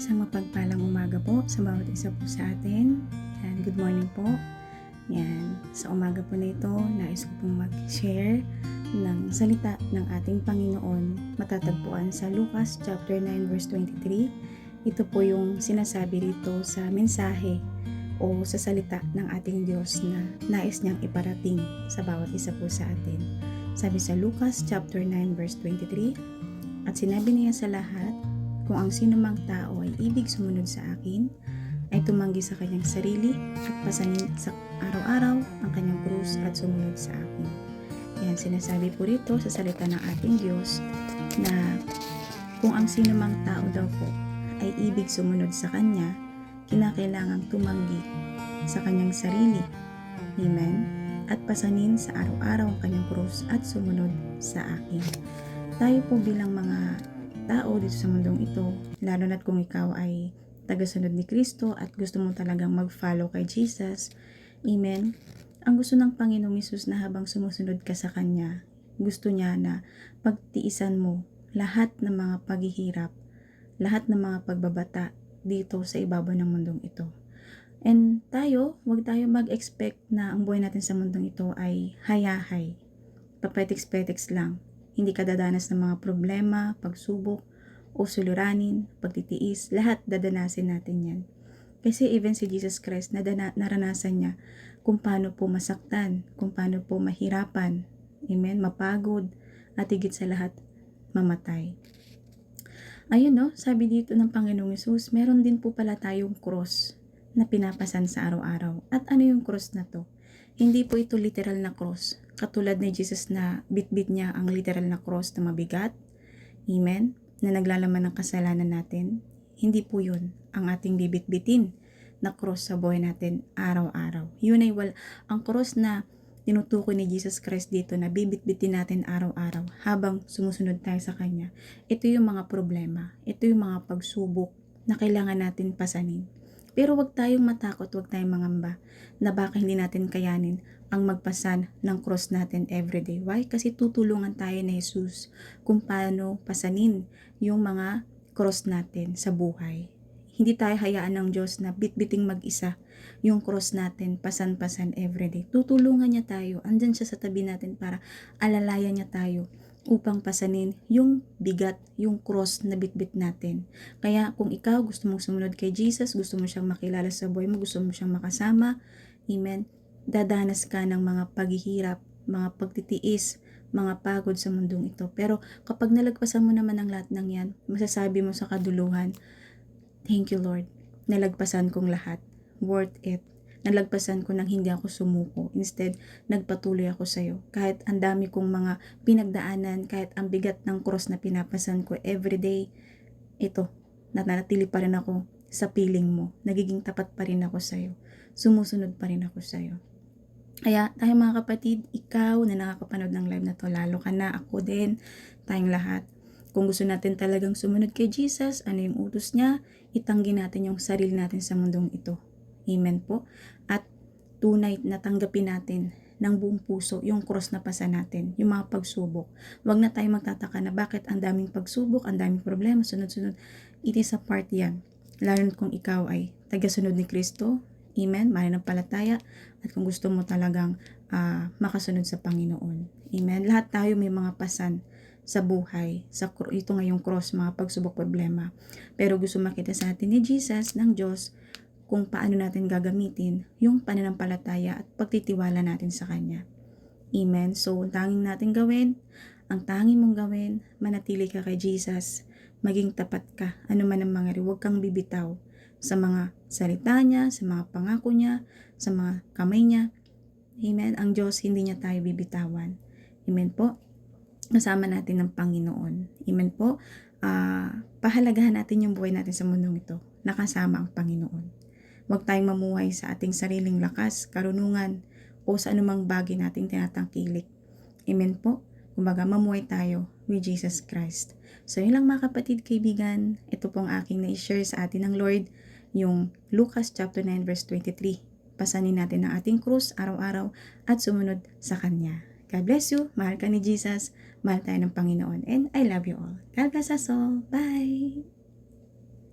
Isang mapagpalang umaga po sa bawat isa po sa atin. And good morning po. Yan. Sa umaga po na ito, nais ko pong mag-share ng salita ng ating Panginoon matatagpuan sa Lucas chapter 9 verse 23. Ito po yung sinasabi dito sa mensahe o sa salita ng ating Diyos na nais niyang iparating sa bawat isa po sa atin. Sabi sa Lucas chapter 9 verse 23, At sinabi niya sa lahat, kung ang sinumang tao ay ibig sumunod sa akin, ay tumanggi sa kanyang sarili at pasanin sa araw-araw ang kanyang krus at sumunod sa akin. Yan, sinasabi po rito sa salita ng ating Diyos na kung ang sinumang tao daw po ay ibig sumunod sa Kanya, kinakailangang tumanggi sa kanyang sarili. Amen? At pasanin sa araw-araw ang kanyang krus at sumunod sa akin. Tayo po bilang mga tao dito sa mundong ito, lalo na't kung ikaw ay tagasunod ni Kristo at gusto mo talagang mag-follow kay Jesus, Amen? Ang gusto ng Panginoong Isus na habang sumusunod ka sa Kanya, gusto niya na pagtiisan mo lahat ng mga paghihirap, lahat ng mga pagbabata dito sa ibabaw ng mundong ito. And tayo, huwag tayo mag-expect na ang buhay natin sa mundong ito ay hayahay. Papetiks-petiks lang. Hindi ka dadanas ng mga problema, pagsubok, o suliranin, pagtitiis, lahat dadanasin natin yan. Kasi even si Jesus Christ, nadana, naranasan niya kung paano po masaktan, kung paano po mahirapan, amen, mapagod, at higit sa lahat, mamatay. Ayun no, sabi dito ng Panginoong Yesus, meron din po pala tayong cross na pinapasan sa araw-araw. At ano yung cross na to? Hindi po ito literal na cross. Katulad ni Jesus na bitbit niya ang literal na cross na mabigat. Amen? Na naglalaman ng kasalanan natin. Hindi po yun ang ating bibitbitin na cross sa buhay natin araw-araw. Yun ay wal ang cross na tinutukoy ni Jesus Christ dito na bibitbitin natin araw-araw habang sumusunod tayo sa Kanya. Ito yung mga problema. Ito yung mga pagsubok na kailangan natin pasanin. Pero wag tayong matakot, wag tayong mangamba na baka hindi natin kayanin ang magpasan ng cross natin everyday. Why? Kasi tutulungan tayo ni Jesus kung paano pasanin yung mga cross natin sa buhay. Hindi tayo hayaan ng Diyos na bitbiting mag-isa yung cross natin pasan-pasan everyday. Tutulungan niya tayo. Andyan siya sa tabi natin para alalayan niya tayo upang pasanin yung bigat, yung cross na bitbit natin. Kaya kung ikaw gusto mong sumunod kay Jesus, gusto mo siyang makilala sa buhay mo, gusto mo siyang makasama, amen, dadanas ka ng mga paghihirap, mga pagtitiis, mga pagod sa mundong ito. Pero kapag nalagpasan mo naman ang lahat ng yan, masasabi mo sa kaduluhan, Thank you Lord, nalagpasan kong lahat. Worth it. Nalagpasan ko nang hindi ako sumuko. Instead, nagpatuloy ako sa iyo. Kahit ang dami kong mga pinagdaanan, kahit ang bigat ng cross na pinapasan ko everyday, ito, nananatili pa rin ako sa piling mo. Nagiging tapat pa rin ako sa iyo. Sumusunod pa rin ako sa iyo. Kaya tayo mga kapatid, ikaw na nakakapanood ng live na to, lalo ka na, ako din, tayong lahat. Kung gusto natin talagang sumunod kay Jesus, ano yung utos niya, itanggi natin yung sarili natin sa mundong ito. Amen po. At tunay na tanggapin natin ng buong puso yung cross na pasa natin, yung mga pagsubok. Huwag na tayo magtataka na bakit ang daming pagsubok, ang daming problema, sunod-sunod. It is a part yan. Lalo kung ikaw ay tagasunod ni Kristo, Amen, mananampalataya, at kung gusto mo talagang uh, makasunod sa Panginoon. Amen. Lahat tayo may mga pasan sa buhay. Sa, ito ngayong cross, mga pagsubok problema. Pero gusto makita sa atin ni Jesus, ng Diyos, kung paano natin gagamitin yung pananampalataya at pagtitiwala natin sa Kanya. Amen. So, ang tanging natin gawin, ang tanging mong gawin, manatili ka kay Jesus, maging tapat ka, ano man ang mga huwag kang bibitaw sa mga salita niya, sa mga pangako niya, sa mga kamay niya. Amen. Ang Diyos, hindi niya tayo bibitawan. Amen po. Kasama natin ng Panginoon. Amen po. Uh, pahalagahan natin yung buhay natin sa mundong ito. Nakasama ang Panginoon. Huwag tayong mamuhay sa ating sariling lakas, karunungan, o sa anumang bagay nating tinatangkilik. Amen po. Kumbaga, mamuhay tayo with Jesus Christ. So, yun lang mga kapatid, kaibigan. Ito pong aking na-share sa atin ng Lord, yung Lucas chapter 9 verse 23. Pasanin natin ang ating krus araw-araw at sumunod sa Kanya. God bless you. Mahal ka ni Jesus. Mahal tayo ng Panginoon. And I love you all. God bless us all. Bye!